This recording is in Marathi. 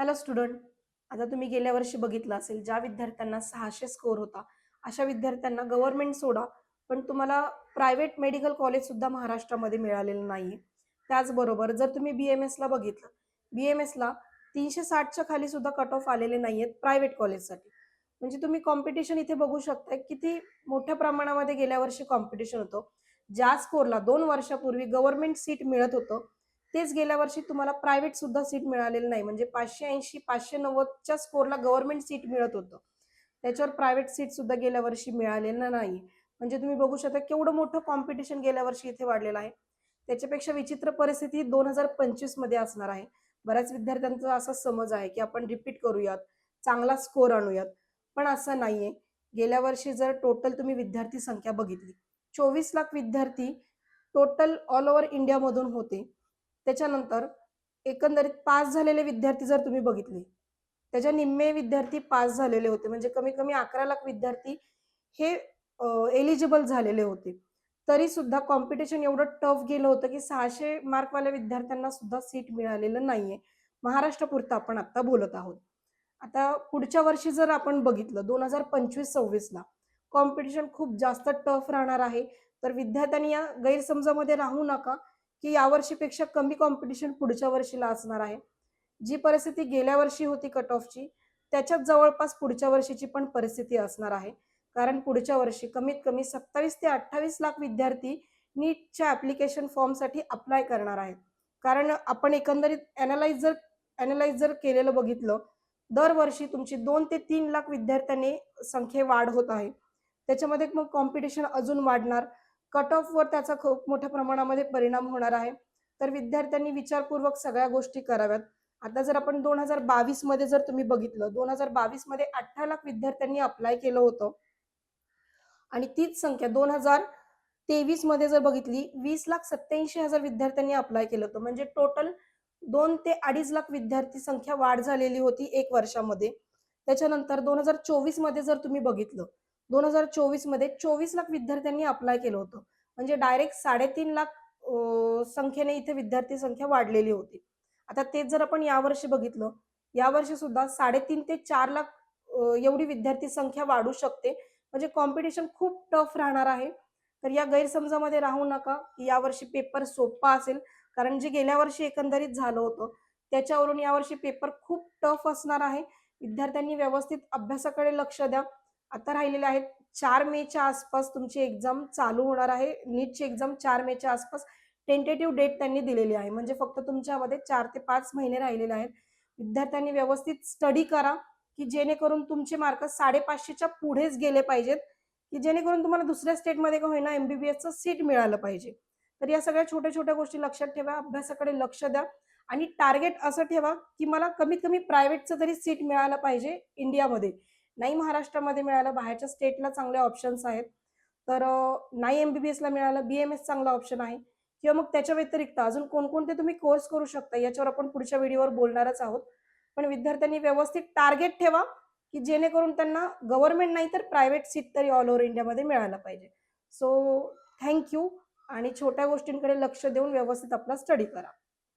हॅलो स्टुडंट आता तुम्ही गेल्या वर्षी बघितलं असेल ज्या विद्यार्थ्यांना सहाशे स्कोअर होता अशा विद्यार्थ्यांना गव्हर्नमेंट सोडा पण तुम्हाला प्रायव्हेट मेडिकल कॉलेज सुद्धा महाराष्ट्रामध्ये मिळालेलं नाहीये. त्याचबरोबर जर तुम्ही बी एम एसला बघितलं बी एम एसला तीनशे साठच्या खाली सुद्धा कट ऑफ आलेले नाहीयेत प्रायव्हेट कॉलेजसाठी म्हणजे तुम्ही कॉम्पिटिशन इथे बघू शकताय किती मोठ्या प्रमाणामध्ये गेल्या वर्षी कॉम्पिटिशन होतं. ज्या स्कोरला दोन वर्षापूर्वी गव्हर्नमेंट सीट मिळत होतं तेच गेल्या वर्षी तुम्हाला प्रायव्हेट सुद्धा सीट मिळालेलं नाही. म्हणजे पाचशे ऐंशी पाचशे नव्वदच्या स्कोरला गव्हर्नमेंट सीट मिळत होतं. त्याच्यावर प्रायव्हेट सीट सुद्धा गेल्या वर्षी मिळालेलं नाही. म्हणजे तुम्ही बघू शकता केवढं मोठं कॉम्पिटिशन गेल्या वर्षी इथे वाढलेलं आहे. त्याच्यापेक्षा विचित्र परिस्थिती दोन हजार पंचवीसमध्ये असणार आहे. बऱ्याच विद्यार्थ्यांचा असा समज आहे की आपण रिपीट करूयात चांगला स्कोर आणूयात. पण असं नाहीये. गेल्या वर्षी जर टोटल तुम्ही विद्यार्थी संख्या बघितली चोवीस लाख विद्यार्थी टोटल ऑल ओव्हर इंडियामधून होते. त्याच्यानंतर एकंदरीत पास झालेले विद्यार्थी जर तुम्ही बघितले त्याच्या निम्मे विद्यार्थी पास झालेले होते. म्हणजे कमी कमी अकरा लाख विद्यार्थी हे एलिजिबल झालेले होते. तरी सुद्धा कॉम्पिटिशन एवढं टफ गेलं होतं की सहाशे मार्कवाल्या विद्यार्थ्यांना सुद्धा सीट मिळालेलं नाहीये. महाराष्ट्रापुरतं आपण आता बोलत आहोत. आता पुढच्या वर्षी जर आपण बघितलं दोन हजार पंचवीस सव्वीसला कॉम्पिटिशन खूप जास्त टफ राहणार आहे. तर विद्यार्थ्यांनी या गैरसमजामध्ये राहू नका. की यावर्षीपेक्षा कमी कॉम्पिटिशन पुढच्या वर्षीला असणार आहे. जी परिस्थिती गेल्या वर्षी होती कट ऑफची त्याच्यात जवळपास पुढच्या वर्षीची पण परिस्थिती असणार आहे. कारण पुढच्या वर्षी कमीत कमी सत्तावीस ते अठ्ठावीस लाख विद्यार्थी नीटच्या ऍप्लिकेशन फॉर्मसाठी अप्लाय करणार आहेत. कारण आपण एकंदरीत अनालाइज जर अनालाइज जर केलेलं बघितलं दरवर्षी तुमची दोन ते तीन लाख विद्यार्थ्यांनी संख्ये वाढ होत आहे. त्याच्यामध्ये मग कॉम्पिटिशन अजून वाढणार. कट ऑफवर त्याचा खूप मोठ्या प्रमाणामध्ये परिणाम होणार आहे. तर विद्यार्थ्यांनी विचारपूर्वक सगळ्या गोष्टी कराव्यात. आता जर आपण दोन हजार बावीसमध्ये जर तुम्ही बघितलं दोन हजार बावीसमध्ये अठरा लाख विद्यार्थ्यांनी अप्लाय केलं होतं. आणि तीच संख्या दोन हजार तेवीसमध्ये जर बघितली वीस लाख सत्याऐंशी हजार विद्यार्थ्यांनी अप्लाय केलं होतं. म्हणजे टोटल दोन ते अडीच लाख विद्यार्थी संख्या वाढ झालेली होती एक वर्षामध्ये. त्याच्यानंतर दोन हजार चोवीसमध्ये जर तुम्ही बघितलं दोन हजार चोवीसमध्ये चोवीस लाख विद्यार्थ्यांनी अप्लाय केलं होतं. म्हणजे डायरेक्ट साडेतीन लाख संख्येने इथे विद्यार्थी संख्या वाढलेली होती. आता तेच जर आपण यावर्षी बघितलं यावर्षी सुद्धा साडेतीन ते चार लाख एवढी विद्यार्थी संख्या वाढू शकते. म्हणजे कॉम्पिटिशन खूप टफ राहणार आहे. तर या गैरसमजामध्ये राहू नका की यावर्षी पेपर सोपा असेल. कारण जे गेल्या वर्षी एकंदरीत झालं होतं त्याच्यावरून यावर्षी पेपर खूप टफ असणार आहे. विद्यार्थ्यांनी व्यवस्थित अभ्यासाकडे लक्ष द्या. आता राहिलेले आहेत चार मेच्या आसपास तुमची एक्झाम चालू होणार आहे. नीटची एक्झाम चार मेच्या आसपास टेंटेटिव्ह डेट त्यांनी दिलेली आहे. म्हणजे फक्त तुमच्यामध्ये चार ते पाच महिने राहिलेले आहेत. विद्यार्थ्यांनी व्यवस्थित स्टडी करा की जेणेकरून तुमचे मार्क साडेपाचशेच्या पुढेच गेले पाहिजेत. की जेणेकरून तुम्हाला दुसऱ्या स्टेटमध्ये का होईना एमबीबीएसचं सीट मिळालं पाहिजे. तर या सगळ्या छोट्या छोट्या गोष्टी लक्षात ठेवा अभ्यासाकडे लक्ष द्या. आणि टार्गेट असं ठेवा की मला कमीत कमी प्रायव्हेटचं तरी सीट मिळालं पाहिजे इंडियामध्ये नाही महाराष्ट्रामध्ये मिळालं बाहेरच्या स्टेटला चांगले ऑप्शन्स आहेत. तर नाही एमबीबीएसला मिळालं बीएमएस चांगला ऑप्शन आहे. किंवा मग त्याच्या व्यतिरिक्त अजून कोणकोणते तुम्ही कोर्स करू शकता याच्यावर आपण पुढच्या व्हिडिओवर बोलणारच आहोत. पण विद्यार्थ्यांनी व्यवस्थित टार्गेट ठेवा की जेणेकरून त्यांना गव्हर्नमेंट नाही तर प्रायव्हेट सीट तरी ऑल ओव्हर इंडियामध्ये मिळायला पाहिजे. सो थँक्यू आणि छोट्या गोष्टींकडे लक्ष देऊन व्यवस्थित आपला स्टडी करा.